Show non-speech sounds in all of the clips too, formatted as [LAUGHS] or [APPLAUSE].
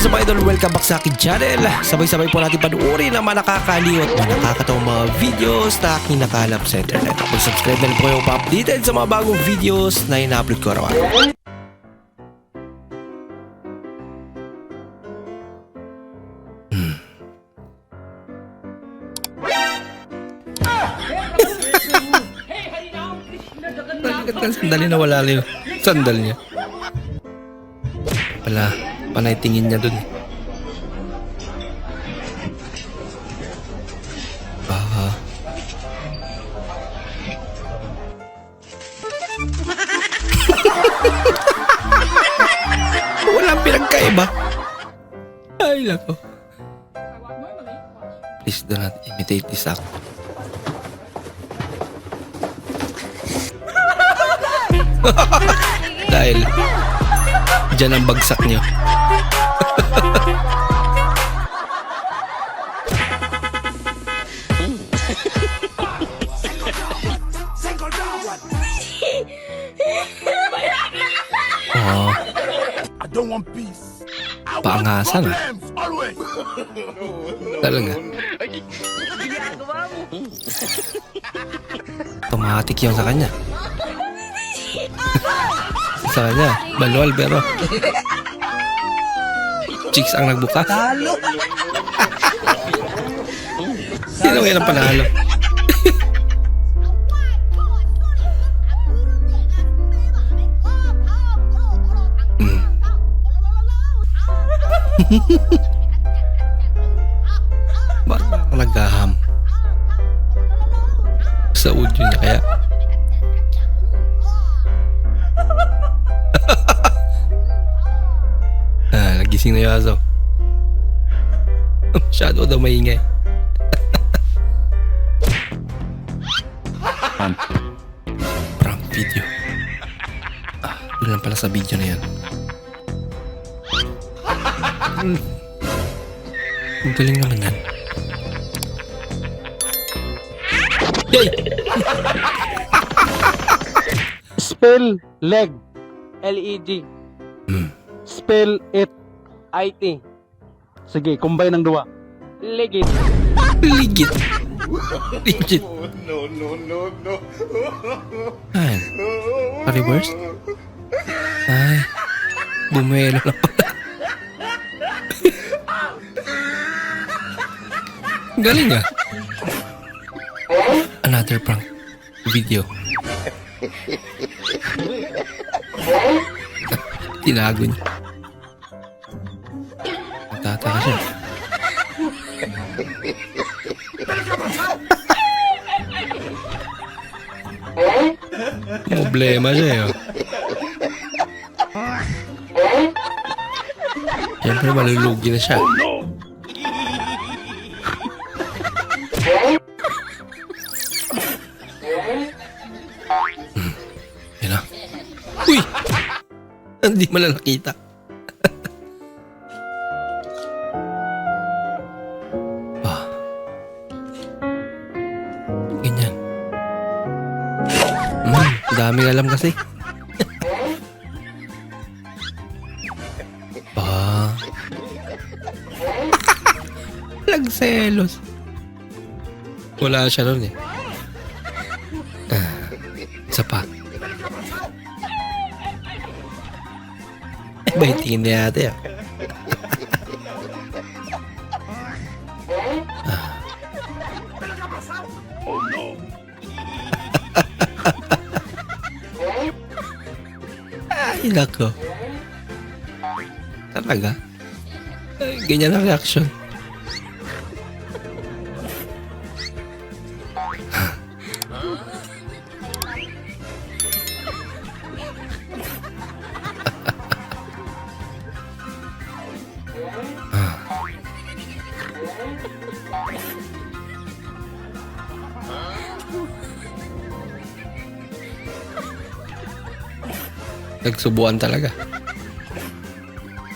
What's up idol? Welcome back sa akin channel. Sabay-sabay po natin panuorin ang mga nakakaliw at mga mga videos na aking nakalap sa internet. Kung subscribe na rin po kayo pa-updated sa mga bagong videos na ina-upload ko araw-araw. Sandali na wala lang yung sandal niya? Pala, panay tingin niya dun. Ah. [LAUGHS] Walang pinagkaiba. Ay, lako. Please do not imitate this act. [LAUGHS] Dahil dyan ang bagsak niyo. Oh, I don't want peace. Paangasan, ah. talaga. Automatic yun sa kanya. [LAUGHS] sa kanya, manual pero chicks ang nagbukas. Talo! Sino ngayon ang panalo? Ba't parang naghaham? Sa audio niya kaya? Nagising na yung aso. [LAUGHS] Masyado daw maingay. Prank video. Ah, doon lang pala sa video na yan. Hmm. Ang galing naman yan. Yay! Spell leg. L-E-G. Hmm. Spell it. I-T. Sige, combine ng dua. Legit. Legit. Legit. No, no, no, no. Ay. Pa-reverse? Ay. Bumuelo na pala. Galing ah. Another prank video. Tinago niya. Problema oh. Siyempre malulugi na siya. Hmm. Yan na. Uy! Hindi mo lang nakita. Daming alam kasi. ah. Nagselos. Wala siya nun eh. Ah, isa pa. Iba yung tingin niya ate ah. [LAUGHS] Ay, nako. Talaga? Ay, ganyan ang reaction. [LAUGHS] Nagsubuan talaga.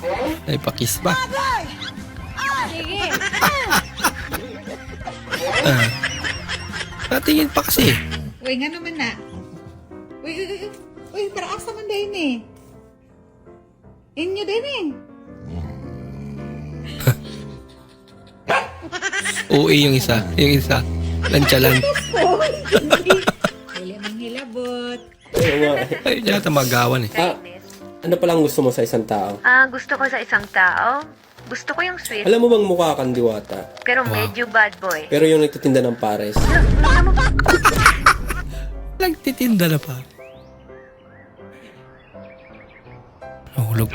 Eh? Ay, pakis ba? Ah! Sige. ah. Natingin pa kasi. Uy, nga naman na. Uy, uy, uy. Uy, paraas naman dahil eh. Inyo din eh. [LAUGHS] Uwi eh, yung isa. Yung isa. Lanchalan. Hilabot. Ay, yata magawan eh. Ah, ano palang gusto mo sa isang tao? Ah, gusto ko sa isang tao. Gusto ko yung sweet, Alam mo bang mukha kang diwata? pero medyo bad boy. Pero yung nagtitinda ng pares. Nagtitinda na pa. Nahulog.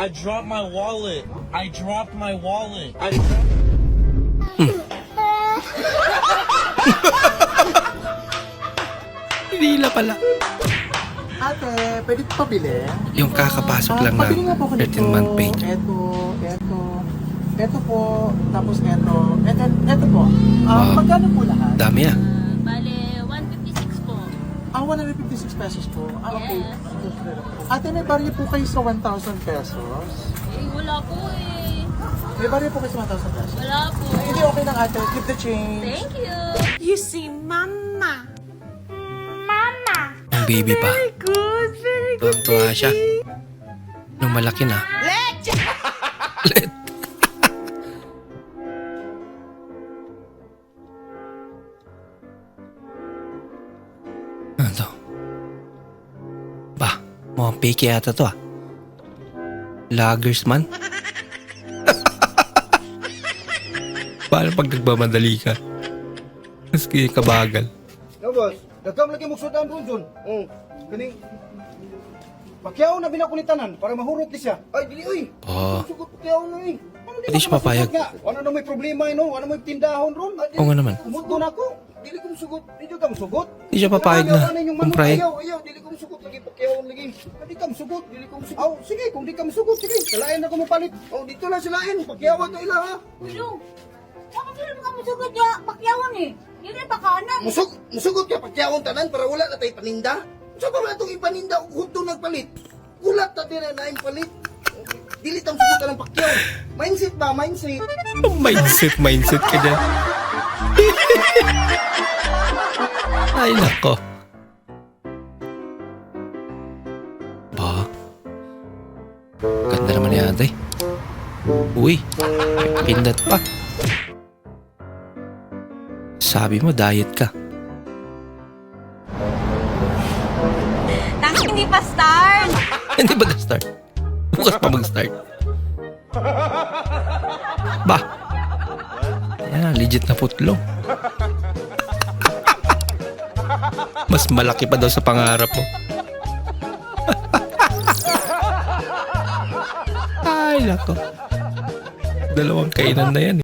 I dropped my wallet. I dropped my wallet. I [LAUGHS] Hinila pala. Ate, pwede po pabili? Yung kakapasok lang Ah, pabili nga po ng ako nito. 13 month pay niya. Ito, ito, ito po, tapos ito, and then ito po. Ah, Wow. magkano po lahat? Dami ah. Bale, 156 po. Ah, 156 pesos po. Ah, okay. Yes. Ate, may barya po kayo sa 1,000 pesos. Eh, wala po eh. May barya po kayo sa 1,000 pesos. Wala po. Hindi okay lang ate. Keep the change. Thank you. You see, mama. Baby pa. Good, very Tuwang-tuwa siya. Nung malaki na. Let. [LAUGHS] ano to? Ba, mukhang fake yata to ah. Lagers man. [LAUGHS] Paano pag nagmamadali ka? Mas kaya kabagal. No, boss. Dagkam lagi mo sudan ron, Jun. Oh. Kaning... Pakyaw na binakunitanan para mahurot di siya. Ay, dili, uy. Oo. Sugot pakyaw na, uy. Ano di Hindi siya papayag. Ano na may problema, eh, no? Ano may tindahon ron? Oo nga naman. Umuto na ako. Dili kong sugot. Dili kang sugot. Hindi siya papayag na yung kumpray. Ayaw, ayaw. Dili kong sugot. Lagi pakyawon lagi. Hindi kang sugot. Dili kong sugot. Oh, sige. Kung di kang sugot, sige. Salain ako mapalit. Oh, dito lang salain. Pakyawan to ila, ha? Ulo, bakit sila mga masugod ya? Pakyawan eh. Yun ay pakanan. Musug, musugot ka pakyawon tanan para wala na tayo paninda. Sa pa man itong ipaninda o hudto nagpalit. Gulat na din na palit. Dili tang sugot ka ng pakyaw. Mindset ba? Mindset. mindset, mindset ka dyan. [LAUGHS] Ay, nako. Ba? Ganda naman eh. Uy, may pindat pa. Sabi mo, diet ka. Tangin hindi pa start. [LAUGHS] Hindi ba na-start? Bukas pa mag-start. Ba? Yan, legit na putlong. [LAUGHS] Mas malaki pa daw sa pangarap mo. [LAUGHS] Ay, nako. Dalawang kainan na yan eh.